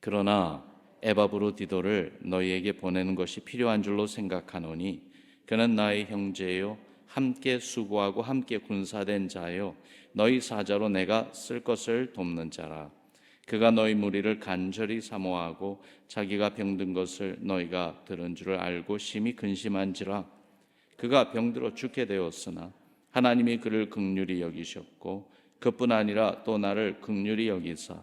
그러나 에바브로디도를 너희에게 보내는 것이 필요한 줄로 생각하노니 그는 나의 형제요 함께 수고하고 함께 군사된 자요 너희 사자로 내가 쓸 것을 돕는 자라. 그가 너희 무리를 간절히 사모하고 자기가 병든 것을 너희가 들은 줄을 알고 심히 근심한지라. 그가 병들어 죽게 되었으나 하나님이 그를 극률히 여기셨고 그뿐 아니라 또 나를 극률히 여기사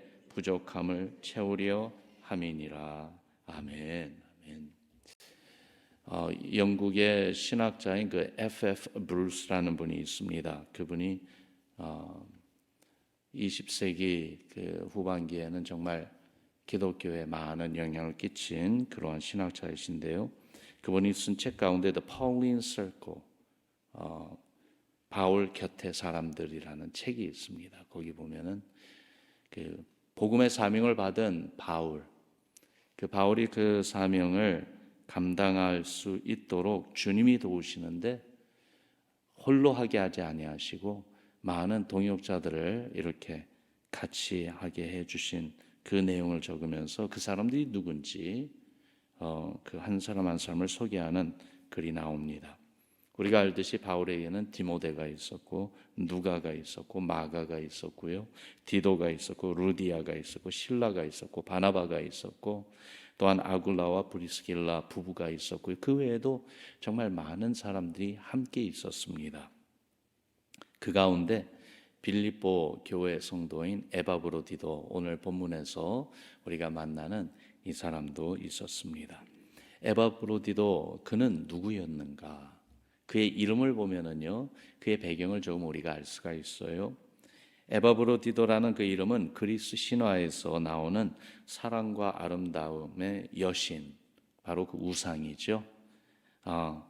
부족함을 채우려 함이니라. 아멘. 아멘. 어, 영국의 신학자인 그 F.F. 브루스라는 분이 있습니다. 그분이 어, 20세기 그 후반기에는 정말 기독교에 많은 영향을 끼친 그러한 신학자이신데요. 그분이 쓴 책 가운데 The Pauline Circle, 어, 바울 곁에 사람들이라는 책이 있습니다. 거기 보면은 그 복음의 사명을 받은 바울, 그 바울이 그 사명을 감당할 수 있도록 주님이 도우시는데 홀로 하게 하지 아니하시고 많은 동역자들을 이렇게 같이 하게 해 주신 그 내용을 적으면서 그 사람들이 누군지 어, 그 한 사람 한 사람을 소개하는 글이 나옵니다. 우리가 알듯이 바울에게는 디모데가 있었고 누가가 있었고 마가가 있었고요. 디도가 있었고 루디아가 있었고 실라가 있었고 바나바가 있었고 또한 아굴라와 브리스길라 부부가 있었고요. 그 외에도 정말 많은 사람들이 함께 있었습니다. 그 가운데 빌립보 교회 성도인 에바브로디도 오늘 본문에서 우리가 만나는 이 사람도 있었습니다. 에바브로디도 그는 누구였는가? 그의 이름을 보면은요, 그의 배경을 조금 우리가 알 수가 있어요. 에바브로디도라는 그 이름은 그리스 신화에서 나오는 사랑과 아름다움의 여신, 바로 그 우상이죠. 어,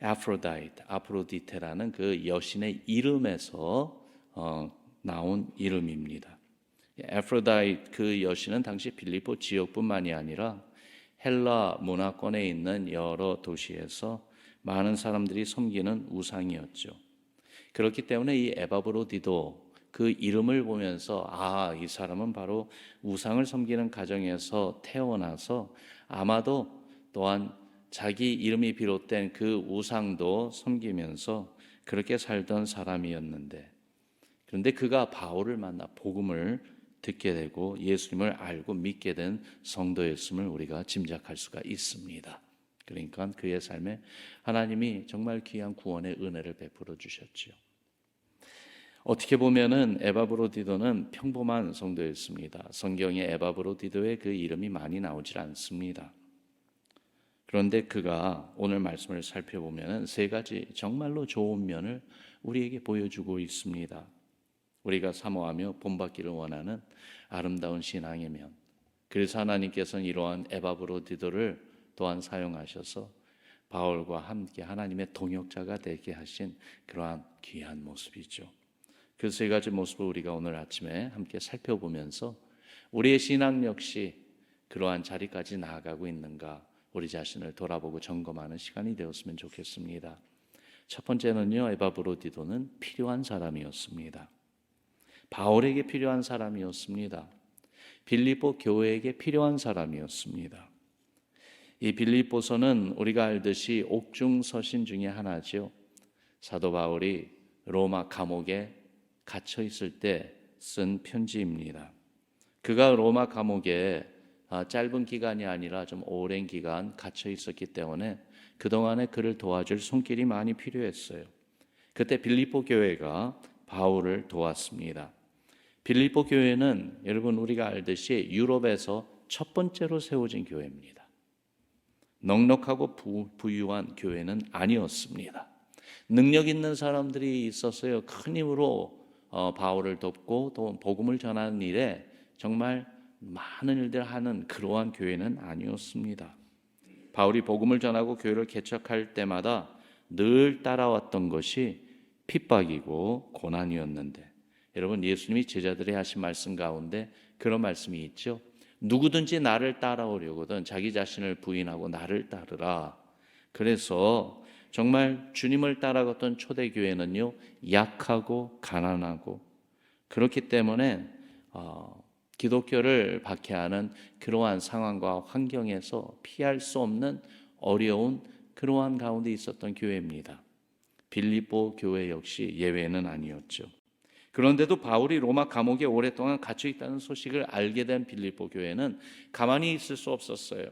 아프로다이트, 아프로디테라는 그 여신의 이름에서 어, 나온 이름입니다. 아프로다이트 그 여신은 당시 빌리포 지역뿐만이 아니라 헬라 문화권에 있는 여러 도시에서 많은 사람들이 섬기는 우상이었죠. 그렇기 때문에 이 에바브로디도 그 이름을 보면서 아, 이 사람은 바로 우상을 섬기는 가정에서 태어나서 아마도 또한 자기 이름이 비롯된 그 우상도 섬기면서 그렇게 살던 사람이었는데 그런데 그가 바울을 만나 복음을 듣게 되고 예수님을 알고 믿게 된 성도였음을 우리가 짐작할 수가 있습니다. 그러니까 그의 삶에 하나님이 정말 귀한 구원의 은혜를 베풀어 주셨지요. 어떻게 보면은 에바브로디도는 평범한 성도였습니다. 성경에 에바브로디도의 그 이름이 많이 나오질 않습니다. 그런데 그가 오늘 말씀을 살펴보면 세 가지 정말로 좋은 면을 우리에게 보여주고 있습니다. 우리가 사모하며 본받기를 원하는 아름다운 신앙의 면. 그래서 하나님께서는 이러한 에바브로디도를 또한 사용하셔서 바울과 함께 하나님의 동역자가 되게 하신 그러한 귀한 모습이죠. 그 세 가지 모습을 우리가 오늘 아침에 함께 살펴보면서 우리의 신앙 역시 그러한 자리까지 나아가고 있는가 우리 자신을 돌아보고 점검하는 시간이 되었으면 좋겠습니다. 첫 번째는요, 에바브로디도는 필요한 사람이었습니다. 바울에게 필요한 사람이었습니다. 빌립보 교회에게 필요한 사람이었습니다. 이 빌립보서는 우리가 알듯이 옥중 서신 중에 하나죠. 사도 바울이 로마 감옥에 갇혀 있을 때 쓴 편지입니다. 그가 로마 감옥에 아, 짧은 기간이 아니라 좀 오랜 기간 갇혀 있었기 때문에 그동안에 그를 도와줄 손길이 많이 필요했어요. 그때 빌립보 교회가 바울을 도왔습니다. 빌립보 교회는 여러분 우리가 알듯이 유럽에서 첫 번째로 세워진 교회입니다. 넉넉하고 부 유한 교회는 아니었습니다. 능력 있는 사람들이 있었어요. 큰 힘으로 어, 바울을 돕고 또 복음을 전하는 일에 정말 많은 일들 하는 그러한 교회는 아니었습니다. 바울이 복음을 전하고 교회를 개척할 때마다 늘 따라왔던 것이 핍박이고 고난이었는데 여러분 예수님이 제자들이 하신 말씀 가운데 그런 말씀이 있죠. 누구든지 나를 따라오려거든 자기 자신을 부인하고 나를 따르라. 그래서 정말 주님을 따라갔던 초대교회는요 약하고 가난하고 그렇기 때문에 어, 기독교를 박해하는 그러한 상황과 환경에서 피할 수 없는 어려운 그러한 가운데 있었던 교회입니다. 빌립보 교회 역시 예외는 아니었죠. 그런데도 바울이 로마 감옥에 오랫동안 갇혀 있다는 소식을 알게 된 빌립보 교회는 가만히 있을 수 없었어요.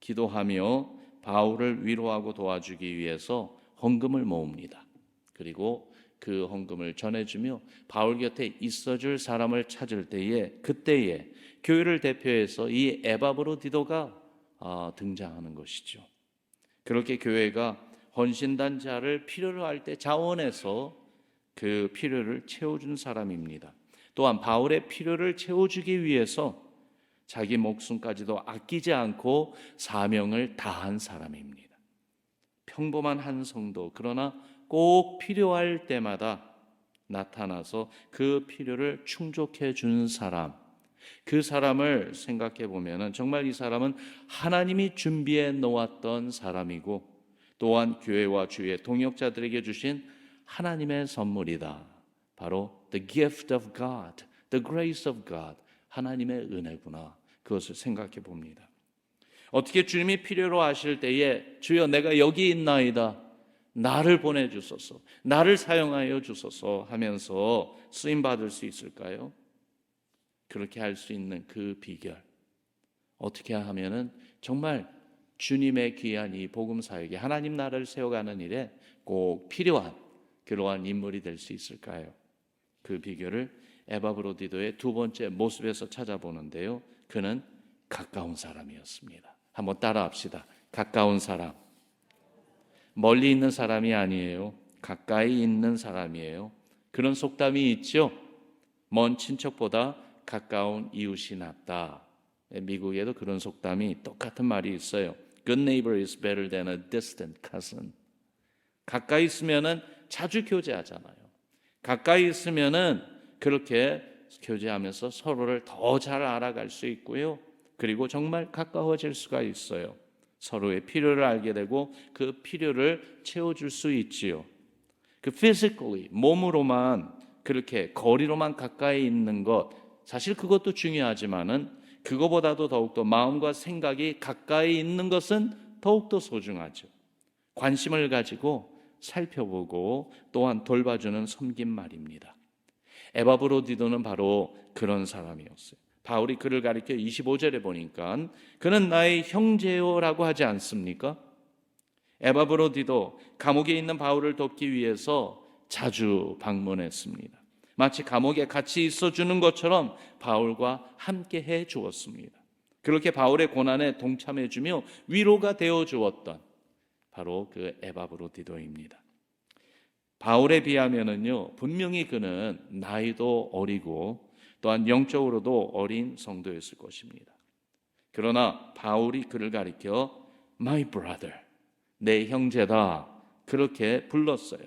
기도하며 바울을 위로하고 도와주기 위해서 헌금을 모읍니다. 그리고 그 헌금을 전해주며 바울 곁에 있어줄 사람을 찾을 때에 그때에 교회를 대표해서 이 에바브로디도가 아, 등장하는 것이죠. 그렇게 교회가 헌신단자를 필요로 할 때 자원해서 그 필요를 채워준 사람입니다. 또한 바울의 필요를 채워주기 위해서 자기 목숨까지도 아끼지 않고 사명을 다한 사람입니다. 평범한 한 성도, 그러나 꼭 필요할 때마다 나타나서 그 필요를 충족해 주는 사람, 그 사람을 생각해 보면은 정말 이 사람은 하나님이 준비해 놓았던 사람이고 또한 교회와 주의 동역자들에게 주신 하나님의 선물이다. 바로 the gift of God, the grace of God, 하나님의 은혜구나. 그것을 생각해 봅니다. 어떻게 주님이 필요로 하실 때에 주여 내가 여기 있나이다. 나를 보내 주소서. 나를 사용하여 주소서 하면서 쓰임 받을 수 있을까요? 그렇게 할 수 있는 그 비결. 어떻게 하면은 정말 주님의 귀한 이 복음 사역에 하나님 나라를 세워가는 일에 꼭 필요한 그러한 인물이 될 수 있을까요? 그 비결을 에바브로디도의 두 번째 모습에서 찾아보는데요. 그는 가까운 사람이었습니다. 한번 따라합시다. 가까운 사람. 멀리 있는 사람이 아니에요. 가까이 있는 사람이에요. 그런 속담이 있죠. 먼 친척보다 가까운 이웃이 낫다. 미국에도 그런 속담이 똑같은 말이 있어요. Good neighbor is better than a distant cousin. 가까이 있으면은 자주 교제하잖아요. 가까이 있으면은 그렇게 교제하면서 서로를 더 잘 알아갈 수 있고요. 그리고 정말 가까워질 수가 있어요. 서로의 필요를 알게 되고 그 필요를 채워줄 수 있지요. 그 physically 몸으로만 그렇게 거리로만 가까이 있는 것 사실 그것도 중요하지만은 그거보다도 더욱더 마음과 생각이 가까이 있는 것은 더욱더 소중하죠. 관심을 가지고 살펴보고 또한 돌봐주는 섬긴 말입니다. 에바브로디도는 바로 그런 사람이었어요. 바울이 그를 가리켜 25절에 보니까 그는 나의 형제요라고 하지 않습니까? 에바브로디도 감옥에 있는 바울을 돕기 위해서 자주 방문했습니다. 마치 감옥에 같이 있어 주는 것처럼 바울과 함께 해 주었습니다. 그렇게 바울의 고난에 동참해 주며 위로가 되어 주었던 바로 그 에바브로디도입니다. 바울에 비하면은요, 분명히 그는 나이도 어리고 또한 영적으로도 어린 성도였을 것입니다. 그러나 바울이 그를 가리켜 my brother, 내 형제다. 그렇게 불렀어요.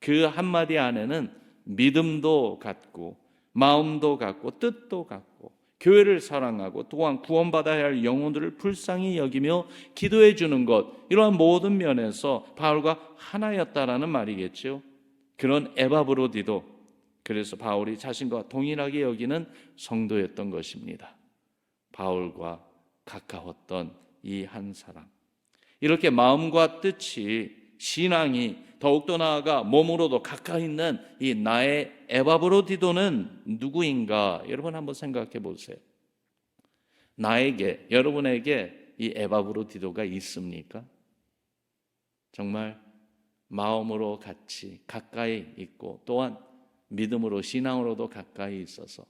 그 한마디 안에는 믿음도 갖고 마음도 갖고 뜻도 갖고 교회를 사랑하고 또한 구원받아야 할 영혼들을 불쌍히 여기며 기도해 주는 것 이러한 모든 면에서 바울과 하나였다라는 말이겠죠. 그런 에바브로디도 그래서 바울이 자신과 동일하게 여기는 성도였던 것입니다. 바울과 가까웠던 이 한 사람. 이렇게 마음과 뜻이 신앙이 더욱더 나아가 몸으로도 가까이 있는 이 나의 에바브로디도는 누구인가? 여러분 한번 생각해 보세요. 나에게 여러분에게 이 에바브로디도가 있습니까? 정말 마음으로 같이 가까이 있고 또한 믿음으로 신앙으로도 가까이 있어서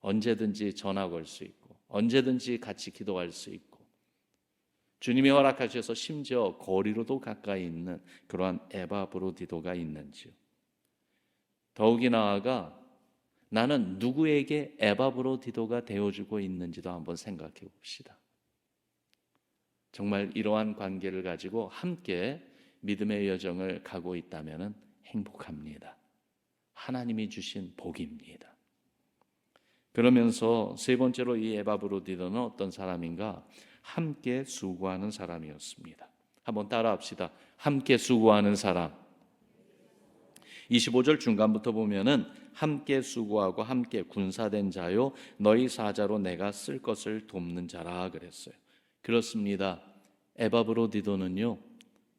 언제든지 전화 걸 수 있고 언제든지 같이 기도할 수 있고 주님이 허락하셔서 심지어 거리로도 가까이 있는 그러한 에바 브로디도가 있는지요. 더욱이 나아가 나는 누구에게 에바브로디도가 되어주고 있는지도 한번 생각해 봅시다. 정말 이러한 관계를 가지고 함께 믿음의 여정을 가고 있다면 행복합니다. 하나님이 주신 복입니다. 그러면서 세 번째로 이 에바브로디도는 어떤 사람인가? 함께 수고하는 사람이었습니다. 한번 따라합시다. 함께 수고하는 사람. 25절 중간부터 보면은 함께 수고하고 함께 군사된 자요 너희 사자로 내가 쓸 것을 돕는 자라 그랬어요. 그렇습니다. 에바브로디도는요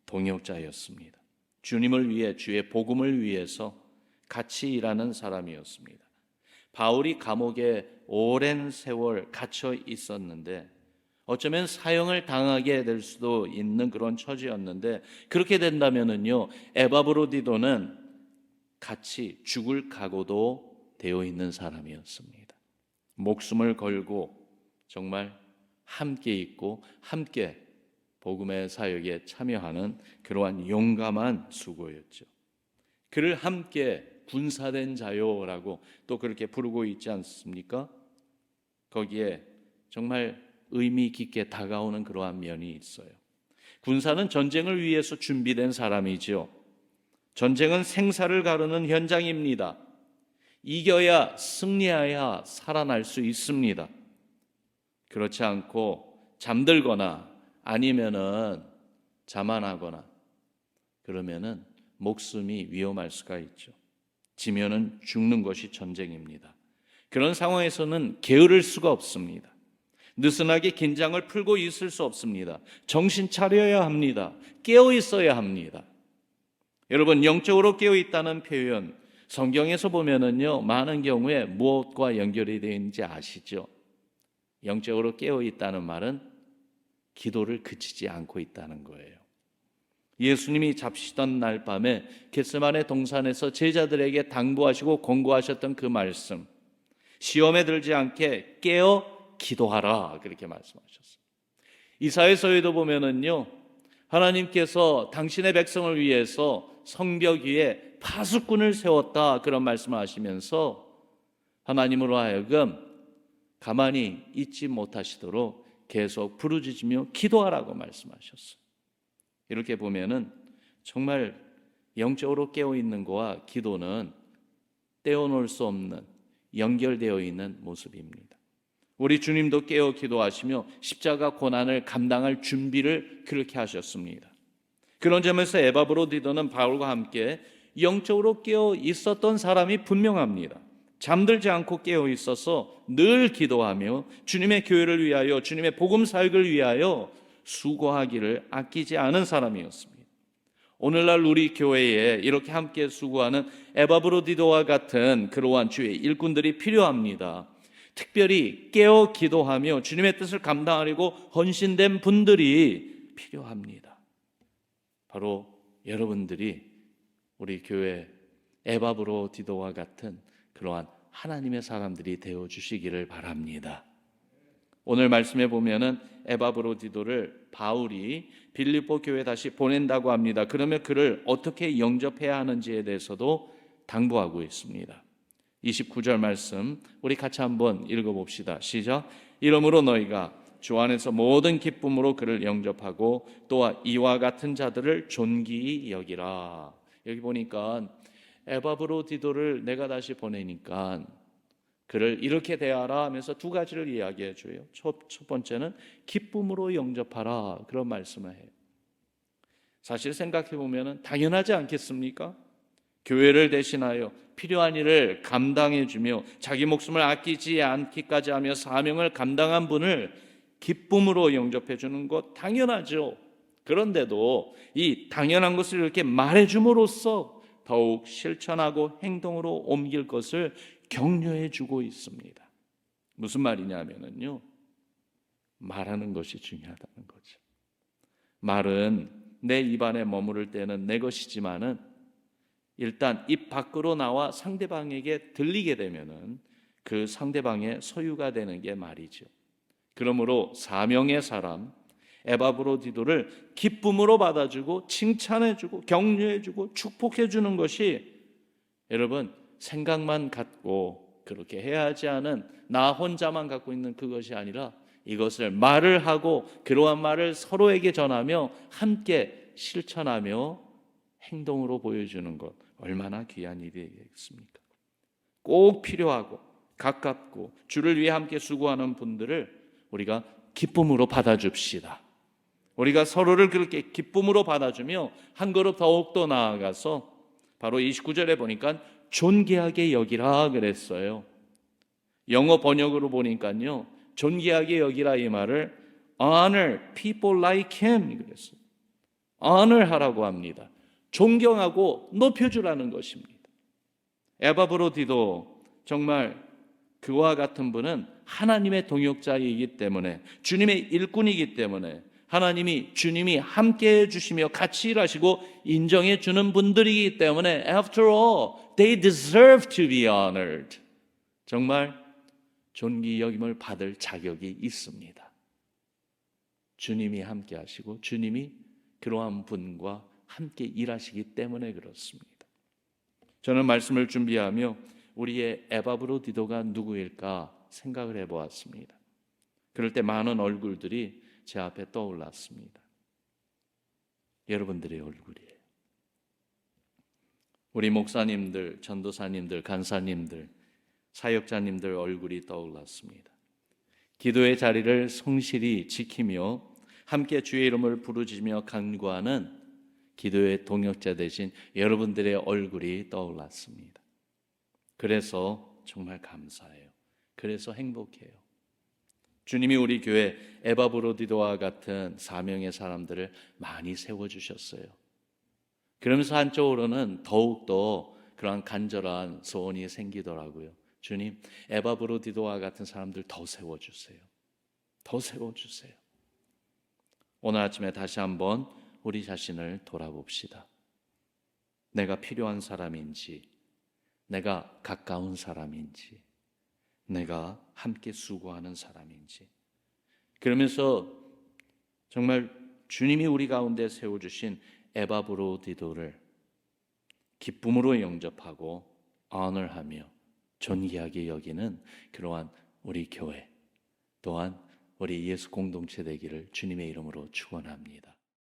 동역자였습니다. 주님을 위해 주의 복음을 위해서 같이 일하는 사람이었습니다. 바울이 감옥에 오랜 세월 갇혀 있었는데 어쩌면 사형을 당하게 될 수도 있는 그런 처지였는데 그렇게 된다면은요 에바브로디도는 같이 죽을 각오도 되어 있는 사람이었습니다. 목숨을 걸고 정말 함께 있고 함께 복음의 사역에 참여하는 그러한 용감한 수고였죠. 그를 함께 군사된 자요라고 또 그렇게 부르고 있지 않습니까? 거기에 정말 의미 깊게 다가오는 그러한 면이 있어요. 군사는 전쟁을 위해서 준비된 사람이지요. 전쟁은 생사를 가르는 현장입니다. 이겨야 승리해야 살아날 수 있습니다. 그렇지 않고 잠들거나 아니면은 자만하거나 그러면은 목숨이 위험할 수가 있죠. 지면은 죽는 것이 전쟁입니다. 그런 상황에서는 게으를 수가 없습니다. 느슨하게 긴장을 풀고 있을 수 없습니다. 정신 차려야 합니다. 깨어 있어야 합니다. 여러분 영적으로 깨어 있다는 표현 성경에서 보면은요 많은 경우에 무엇과 연결이 되어 있는지 아시죠? 영적으로 깨어 있다는 말은 기도를 그치지 않고 있다는 거예요. 예수님이 잡시던 날 밤에 겟세만의 동산에서 제자들에게 당부하시고 권고하셨던 그 말씀 시험에 들지 않게 깨어 기도하라 그렇게 말씀하셨어요. 이사에서에도 보면은요 하나님께서 당신의 백성을 위해서 성벽 위에 파수꾼을 세웠다 그런 말씀을 하시면서 하나님으로 하여금 가만히 있지 못하시도록 계속 부르짖으며 기도하라고 말씀하셨어요. 이렇게 보면은 정말 영적으로 깨어 있는 거와 기도는 떼어놓을 수 없는 연결되어 있는 모습입니다. 우리 주님도 깨어 기도하시며 십자가 고난을 감당할 준비를 그렇게 하셨습니다. 그런 점에서 에바브로디도는 바울과 함께 영적으로 깨어 있었던 사람이 분명합니다. 잠들지 않고 깨어 있어서 늘 기도하며 주님의 교회를 위하여 주님의 복음 사역을 위하여 수고하기를 아끼지 않은 사람이었습니다. 오늘날 우리 교회에 이렇게 함께 수고하는 에바브로디도와 같은 그러한 주의 일꾼들이 필요합니다. 특별히 깨어 기도하며 주님의 뜻을 감당하려고 헌신된 분들이 필요합니다. 바로 여러분들이 우리 교회 에바브로 디도와 같은 그러한 하나님의 사람들이 되어 주시기를 바랍니다. 오늘 말씀에 보면은 에바브로디도를 바울이 빌립보 교회 다시 보낸다고 합니다. 그러면 그를 어떻게 영접해야 하는지에 대해서도 당부하고 있습니다. 29절 말씀 우리 같이 한번 읽어 봅시다. 시작. 이러므로 너희가 주 안에서 모든 기쁨으로 그를 영접하고 또한 이와 같은 자들을 존귀히 여기라. 여기 보니까 에바브로디도를 내가 다시 보내니까 그를 이렇게 대하라 하면서 두 가지를 이야기해 줘요. 첫, 첫 번째는 기쁨으로 영접하라 그런 말씀을 해요. 사실 생각해 보면은 당연하지 않겠습니까? 교회를 대신하여 필요한 일을 감당해 주며 자기 목숨을 아끼지 않기까지 하며 사명을 감당한 분을 기쁨으로 영접해 주는 것 당연하죠. 그런데도 이 당연한 것을 이렇게 말해 줌으로써 더욱 실천하고 행동으로 옮길 것을 격려해 주고 있습니다. 무슨 말이냐면요. 말하는 것이 중요하다는 거죠. 말은 내 입안에 머무를 때는 내 것이지만은 일단 입 밖으로 나와 상대방에게 들리게 되면은 그 상대방의 소유가 되는 게 말이죠. 그러므로 사명의 사람 에바브로디도를 기쁨으로 받아주고 칭찬해주고 격려해주고 축복해주는 것이 여러분 생각만 갖고 그렇게 해야 하지 않은 나 혼자만 갖고 있는 그것이 아니라 이것을 말을 하고 그러한 말을 서로에게 전하며 함께 실천하며 행동으로 보여주는 것 얼마나 귀한 일이겠습니까? 꼭 필요하고 가깝고 주를 위해 함께 수고하는 분들을 우리가 기쁨으로 받아줍시다. 우리가 서로를 그렇게 기쁨으로 받아주며 한 걸음 더욱 더 나아가서 바로 29절에 보니까 존귀하게 여기라 그랬어요. 영어 번역으로 보니까요. 존귀하게 여기라 이 말을 honor people like him 그랬어요. honor 하라고 합니다. 존경하고 높여주라는 것입니다. 에바브로디도 정말 그와 같은 분은 하나님의 동역자이기 때문에 주님의 일꾼이기 때문에 하나님이 주님이 함께 해 주시며 같이 일하시고 인정해 주는 분들이기 때문에 after all they deserve to be honored. 정말 존귀 여김을 받을 자격이 있습니다. 주님이 함께 하시고 주님이 그러한 분과 함께 일하시기 때문에 그렇습니다. 저는 말씀을 준비하며 우리의 에바브로 디도가 누구일까 생각을 해 보았습니다. 그럴 때 많은 얼굴들이 제 앞에 떠올랐습니다. 여러분들의 얼굴이에요. 우리 목사님들, 전도사님들, 간사님들, 사역자님들 얼굴이 떠올랐습니다. 기도의 자리를 성실히 지키며 함께 주의 이름을 부르짖으며 간구하는 기도의 동역자 되신 여러분들의 얼굴이 떠올랐습니다. 그래서 정말 감사해요. 그래서 행복해요. 주님이 우리 교회 에바브로디도와 같은 사명의 사람들을 많이 세워 주셨어요. 그러면서 한쪽으로는 더욱더 그러한 간절한 소원이 생기더라고요. 주님, 에바브로디도와 같은 사람들 더 세워 주세요. 더 세워 주세요. 오늘 아침에 다시 한번 우리 자신을 돌아봅시다. 내가 필요한 사람인지, 내가 가까운 사람인지, 내가 함께 수고하는 사람인지. 그러면서 정말 주님이 우리 가운데 세워주신 에바브로디도를 기쁨으로 영접하고 언을하며 존귀하게 여기는 그러한 우리 교회 또한 우리 예수 공동체 되기를 주님의 이름으로 축원합니다.